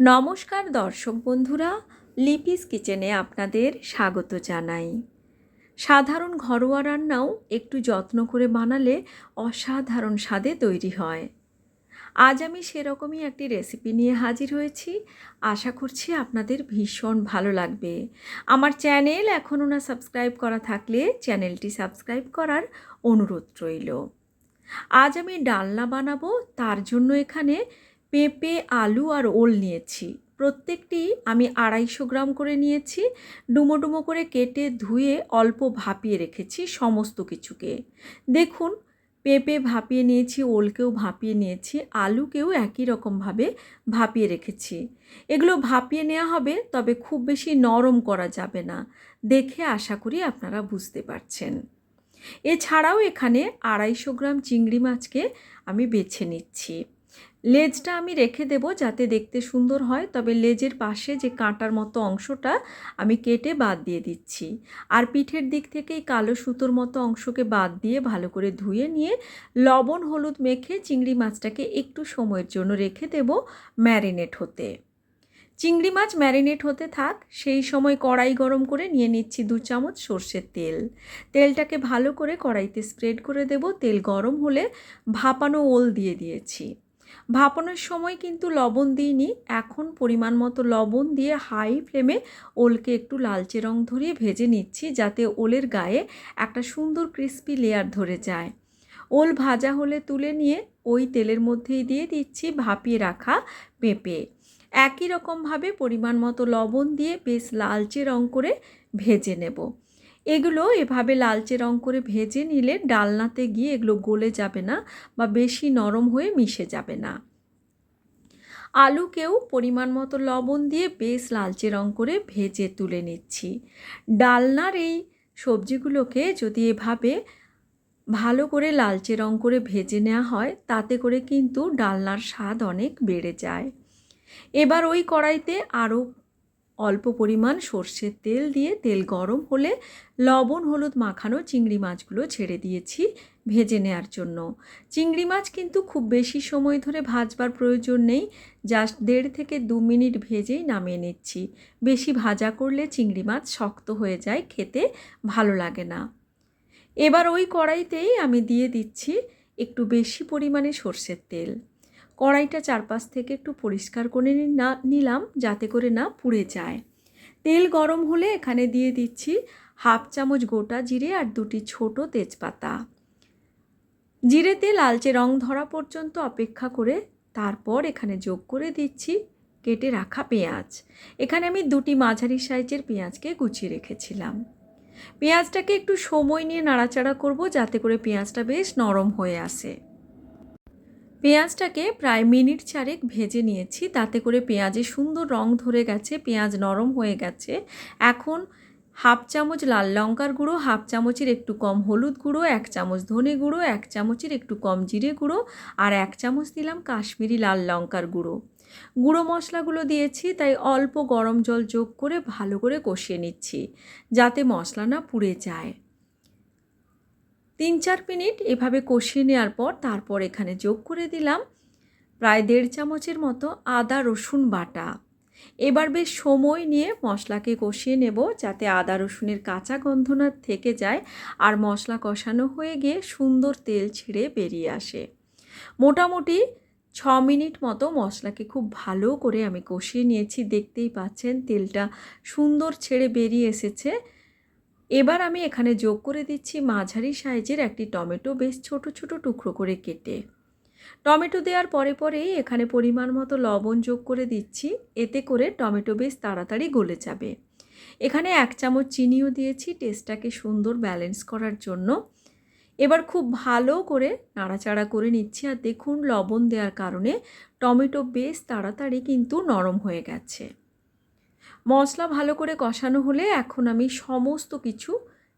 নমস্কার দর্শক বন্ধুরা, লিপিস কিচেনে আপনাদের স্বাগত জানাই। সাধারণ ঘরোয়া রান্নাও একটু যত্ন করে বানালে অসাধারণ স্বাদে তৈরি হয়। আজ আমি সেরকমই একটি রেসিপি নিয়ে হাজির হয়েছি। আশা করছি আপনাদের ভীষণ ভালো লাগবে। আমার চ্যানেল এখনও না সাবস্ক্রাইব করা থাকলে চ্যানেলটি সাবস্ক্রাইব করার অনুরোধ রইল। আজ আমি ডালনা বানাবো, তার জন্য এখানে পেঁপে, আলু আর ওল নিয়েছি। প্রত্যেকটি আমি আড়াইশো গ্রাম করে নিয়েছি। ডুমো ডুমো করে কেটে ধুয়ে অল্প ভাপিয়ে রেখেছি সমস্ত কিছুকে। দেখুন, পেঁপে ভাপিয়ে নিয়েছি, ওলকেও ভাপিয়ে নিয়েছি, আলুকেও একই রকমভাবে ভাপিয়ে রেখেছি। এগুলো ভাপিয়ে নেওয়া হবে, তবে খুব বেশি নরম করা যাবে না। দেখে আশা করি আপনারা বুঝতে পারছেন। এছাড়াও এখানে আড়াইশো গ্রাম চিংড়ি মাছকে আমি বেছে নিচ্ছি। লেজটা আমি রেখে দেব যাতে দেখতে সুন্দর হয়, তবে লেজের পাশে যে কাঁটার মতো অংশটা আমি কেটে বাদ দিয়ে দিচ্ছি। আর পিঠের দিক থেকে এই কালো সুতোর মতো অংশকে বাদ দিয়ে ভালো করে ধুয়ে নিয়ে লবণ হলুদ মেখে চিংড়ি মাছটাকে একটু সময়ের জন্য রেখে দেব ম্যারিনেট হতে। চিংড়ি মাছ ম্যারিনেট হতে থাক, সেই সময় কড়াই গরম করে নিয়ে নিচ্ছি দু চামচ সর্ষের তেল। তেলটাকে ভালো করে কড়াইতে স্প্রেড করে দেব, তেল গরম হলে ভাপানো ওল দিয়ে দিয়েছি। ভাপানোর সময় কিন্তু লবণ দিইনি। এখন পরিমাণ মতো লবণ দিয়ে হাই ফ্লেমে ওলকে একটু লালচে রং ধরিয়ে ভেজে নিচ্ছি যাতে ওলের গায়ে একটা সুন্দর ক্রিস্পি লেয়ার ধরে যায়। ওল ভাজা হলে তুলে নিয়ে ওই তেলের মধ্যেই দিয়ে দিচ্ছি ভাপিয়ে রাখা পেঁপে। একই রকমভাবে পরিমাণ মতো লবণ দিয়ে বেশ লালচে রং করে ভেজে নেব। এগুলো এভাবে লালচে রং করে ভেজে নিলে ডালনাতে গিয়ে এগুলো গলে যাবে না বা বেশি নরম হয়ে মিশে যাবে না। আলুকেও পরিমাণ মতো লবণ দিয়ে বেশ লালচে রং করে ভেজে তুলে নিচ্ছি। ডালনার এই সবজিগুলোকে যদি এভাবে ভালো করে লালচে রং করে ভেজে নেওয়া হয়, তাতে করে কিন্তু ডালনার স্বাদ অনেক বেড়ে যায়। এবার ওই কড়াইতে আরও অল্প পরিমাণ সর্ষের তেল দিয়ে তেল গরম হলে লবণ, হলুদ মাখানো চিংড়ি মাছগুলো ছেড়ে দিয়েছি ভেজে নেওয়ার জন্য। চিংড়ি মাছ কিন্তু খুব বেশি সময় ধরে ভাজবার প্রয়োজন নেই, জাস্ট দেড় থেকে দু মিনিট ভেজেই নামিয়ে নিচ্ছি। বেশি ভাজা করলে চিংড়ি মাছ শক্ত হয়ে যায়, খেতে ভালো লাগে না। এবার ওই কড়াইতেই আমি দিয়ে দিচ্ছি একটু বেশি পরিমাণে সর্ষের তেল। কড়াইটা চারপাশ থেকে একটু পরিষ্কার করে না নিলাম যাতে করে না পুড়ে যায়। তেল গরম হলে এখানে দিয়ে দিচ্ছি হাফ চামচ গোটা জিরে আর দুটি ছোট তেজপাতা। জিরেতে লালচে রং ধরা পর্যন্ত অপেক্ষা করে তারপর এখানে যোগ করে দিচ্ছি কেটে রাখা পেঁয়াজ। এখানে আমি দুটি মাঝারি সাইজের পেঁয়াজকে গুছিয়ে রেখেছিলাম। পেঁয়াজটাকে একটু সময় নিয়ে নাড়াচাড়া করব যাতে করে পেঁয়াজটা বেশ নরম হয়ে আসে। পেঁয়াজটাকে প্রায় মিনিট চারেক ভেজে নিয়েছি। তাতে করে পেঁয়াজে সুন্দর রং ধরে গেছে, পেঁয়াজ নরম হয়ে গেছে। এখন হাফ চামচ লাল লঙ্কার গুঁড়ো, হাফ চামচের একটু কম হলুদ গুঁড়ো, এক চামচ ধনে গুঁড়ো, এক চামচের একটু কম জিরে গুঁড়ো আর এক চামচ দিলাম কাশ্মীরি লাল লঙ্কার গুঁড়ো। গুঁড়ো মশলাগুলো দিয়েছি, তাই অল্প গরম জল যোগ করে ভালো করে কষিয়ে নিচ্ছি, যাতে মশলা না পুড়ে যায়। তিন চার মিনিট এভাবে কষিয়ে নেওয়ার পর তারপর এখানে যোগ করে দিলাম প্রায় দেড় চামচের মতো আদা রসুন বাটা। এবার বেশ সময় নিয়ে মশলাকে কষিয়ে নেব যাতে আদা রসুনের কাঁচা গন্ধ না থেকে যায় আর মশলা কষানো হয়ে গিয়ে সুন্দর তেল ছিঁড়ে বেরিয়ে আসে। মোটামুটি ছ মিনিট মতো মশলাকে খুব ভালো করে আমি কষিয়ে নিয়েছি, দেখতেই পাচ্ছেন তেলটা সুন্দর ছেড়ে বেরিয়ে এসেছে। এবার আমি এখানে যোগ করে দিচ্ছি মাঝারি সাইজের একটি টমেটো বেশ ছোট ছোট টুকরো করে কেটে। টমেটো দেওয়ার পরে পরেই এখানে পরিমাণ মতো লবণ যোগ করে দিচ্ছি, এতে করে টমেটো বেশ তাড়াতাড়ি গলে যাবে। এখানে এক চামচ চিনিও দিয়েছি, টেস্টটাকে সুন্দর ব্যালেন্স করার জন্য। এবার খুব ভালো করে নাড়াচাড়া করে নিচ্ছি আর দেখুন লবণ দেওয়ার কারণে টমেটো বেশ তাড়াতাড়ি কিন্তু নরম হয়ে গেছে। মশলা ভালো করে কষানো হলে এখন আমি সমস্ত কিছু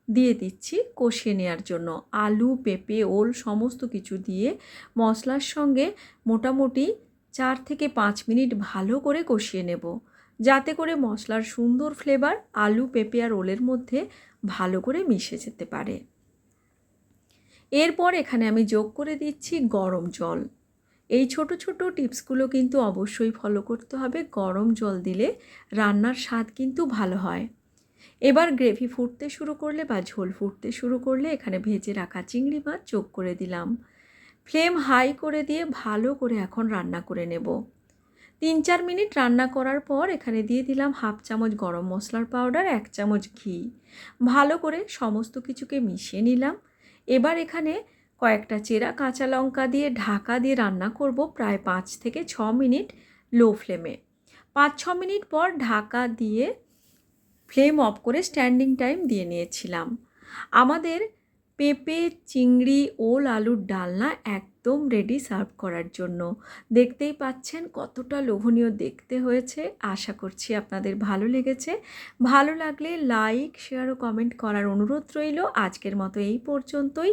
দিয়ে দিচ্ছি কষিয়ে নেওয়ার জন্য। আলু, পেঁপে, ওল সমস্ত কিছু দিয়ে মশলার সঙ্গে মোটামুটি চার থেকে পাঁচ মিনিট ভালো করে কষিয়ে নেব। যাতে করে মশলার সুন্দর ফ্লেভার আলু, পেঁপে আর ওলের মধ্যে ভালো করে মিশে যেতে পারে। এরপর এখানে আমি যোগ করে দিচ্ছি গরম জল। এই ছোট ছোট টিপসগুলো কিন্তু অবশ্যই ফলো করতে হবে। গরম জল দিলে রান্নার স্বাদ কিন্তু ভালো হয়। এবার গ্রেভি ফুটতে শুরু করলে বা ঝোল ফুটতে শুরু করলে এখানে ভেজে রাখা চিংড়ি মাছ যোগ করে দিলাম। ফ্লেম হাই করে দিয়ে ভালো করে এখন রান্না করে নেব। তিন চার মিনিট রান্না করার পর এখানে দিয়ে দিলাম হাফ চামচ গরম মশলার পাউডার এক চামচ ঘি। ভালো করে সমস্ত কিছুকে মিশিয়ে নিলাম। এবার এখানে কয়েকটা চেরা কাঁচা লঙ্কা দিয়ে ঢাকা দিয়ে রান্না করব প্রায় পাঁচ থেকে ছ মিনিট লো ফ্লেমে। পাঁচ ছ মিনিট পর ঢাকা দিয়ে ফ্লেম অফ করে স্ট্যান্ডিং টাইম দিয়ে নিয়েছিলাম। আমাদের পেঁপে, চিংড়ি, ওল, আলুর ডালনা একদম রেডি সার্ভ করার জন্য। দেখতেই পাচ্ছেন কতটা লোভনীয় দেখতে হয়েছে। আশা করছি আপনাদের ভালো লেগেছে। ভালো লাগলে লাইক শেয়ার ও কমেন্ট করার অনুরোধ রইল। আজকের মতো এই পর্যন্তই।